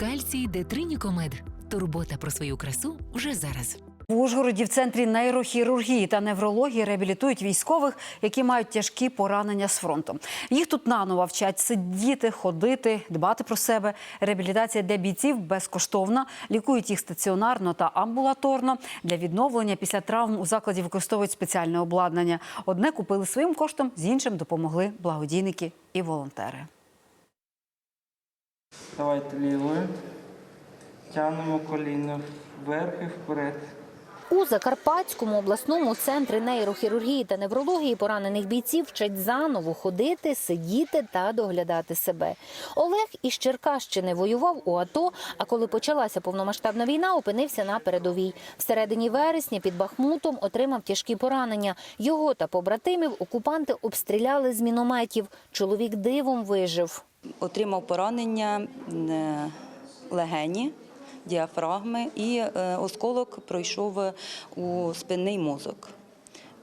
Кальцій Детринікомед. Турбота про свою красу вже зараз. В Ужгороді в центрі нейрохірургії та неврології реабілітують військових, які мають тяжкі поранення з фронту. Їх тут наново вчать сидіти, ходити, дбати про себе. Реабілітація для бійців безкоштовна. Лікують їх стаціонарно та амбулаторно. Для відновлення після травм у закладі використовують спеціальне обладнання. Одне купили своїм коштом, з іншим допомогли благодійники і волонтери. Давайте лівою. Тягнемо коліно вверх і вперед. У Закарпатському обласному центрі нейрохірургії та неврології поранених бійців вчать заново ходити, сидіти та доглядати себе. Олег із Черкащини воював у АТО, а коли почалася повномасштабна війна, опинився на передовій. Всередині вересня під Бахмутом отримав тяжкі поранення. Його та побратимів окупанти обстріляли з мінометів. Чоловік дивом вижив. отримав поранення е, легені, діафрагми і е, осколок пройшов у спинний мозок.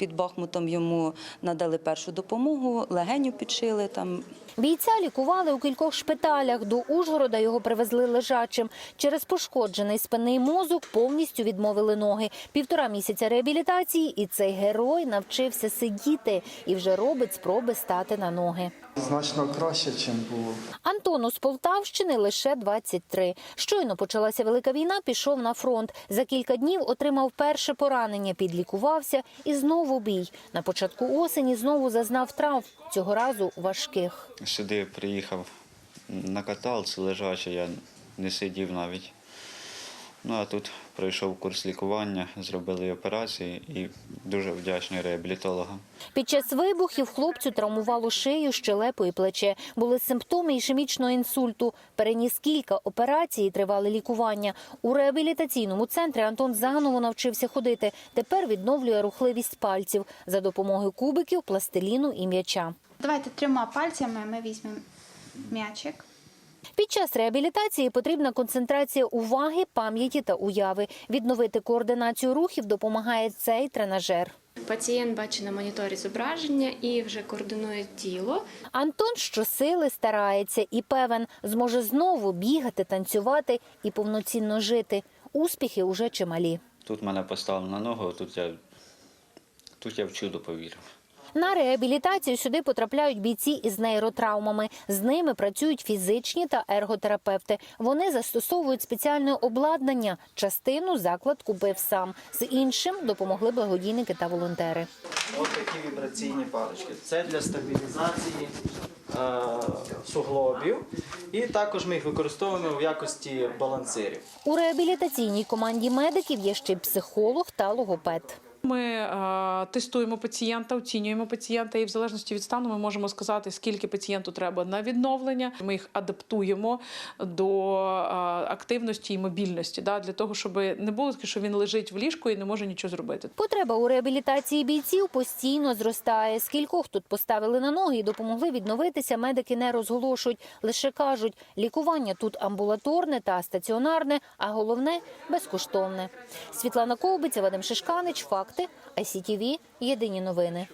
Під Бахмутом йому надали першу допомогу, легеню підшили там. Бійця лікували у кількох шпиталях. До Ужгорода його привезли лежачим. Через пошкоджений спинний мозок повністю відмовили ноги. Півтора місяця реабілітації, і цей герой навчився сидіти і вже робить спроби стати на ноги. Значно краще, ніж було. Антону з Полтавщини лише 23. Щойно почалася велика війна, пішов на фронт. За кілька днів отримав перше поранення, підлікувався і знову бій. На початку осені знову зазнав травм, цього разу важких. Сюди приїхав на каталці лежачий, я не сидів навіть. Ну а тут пройшов курс лікування, зробили операції і дуже вдячний реабілітологам. Під час вибухів хлопцю травмувало шию, щелепу і плече. Були симптоми ішемічного інсульту. Переніс кілька операцій і тривали лікування. У реабілітаційному центрі Антон заново навчився ходити. Тепер відновлює рухливість пальців за допомогою кубиків, пластиліну і м'яча. Давайте трьома пальцями ми візьмемо м'ячик. Під час реабілітації потрібна концентрація уваги, пам'яті та уяви. Відновити координацію рухів допомагає цей тренажер. Пацієнт бачить на моніторі зображення і вже координує тіло. Антон щосили старається і певен, зможе знову бігати, танцювати і повноцінно жити. Успіхи уже чималі. Тут мене поставили на ногу, тут я, тут я в чудо повірив. На реабілітацію сюди потрапляють бійці із нейротравмами. З ними працюють фізичні та ерготерапевти. Вони застосовують спеціальне обладнання. Частину заклад купив сам. З іншим допомогли благодійники та волонтери. Ось такі вібраційні палички. Це для стабілізації е, суглобів. І також ми їх використовуємо в якості балансирів. У реабілітаційній команді медиків є ще психолог та логопед. Ми е, тестуємо пацієнта, оцінюємо пацієнта, і в залежності від стану ми можемо сказати, скільки пацієнту треба на відновлення. Ми їх адаптуємо до е, активності і мобільності, да, для того, щоб не було таке, що він лежить в ліжку і не може нічого зробити. Потреба у реабілітації бійців постійно зростає. Скількох тут поставили на ноги і допомогли відновитися. Медики не розголошують, лише кажуть, лікування тут амбулаторне та стаціонарне, а головне безкоштовне. Світлана Ковбиця, Вадим Шишканич, факти, ICTV, єдині новини.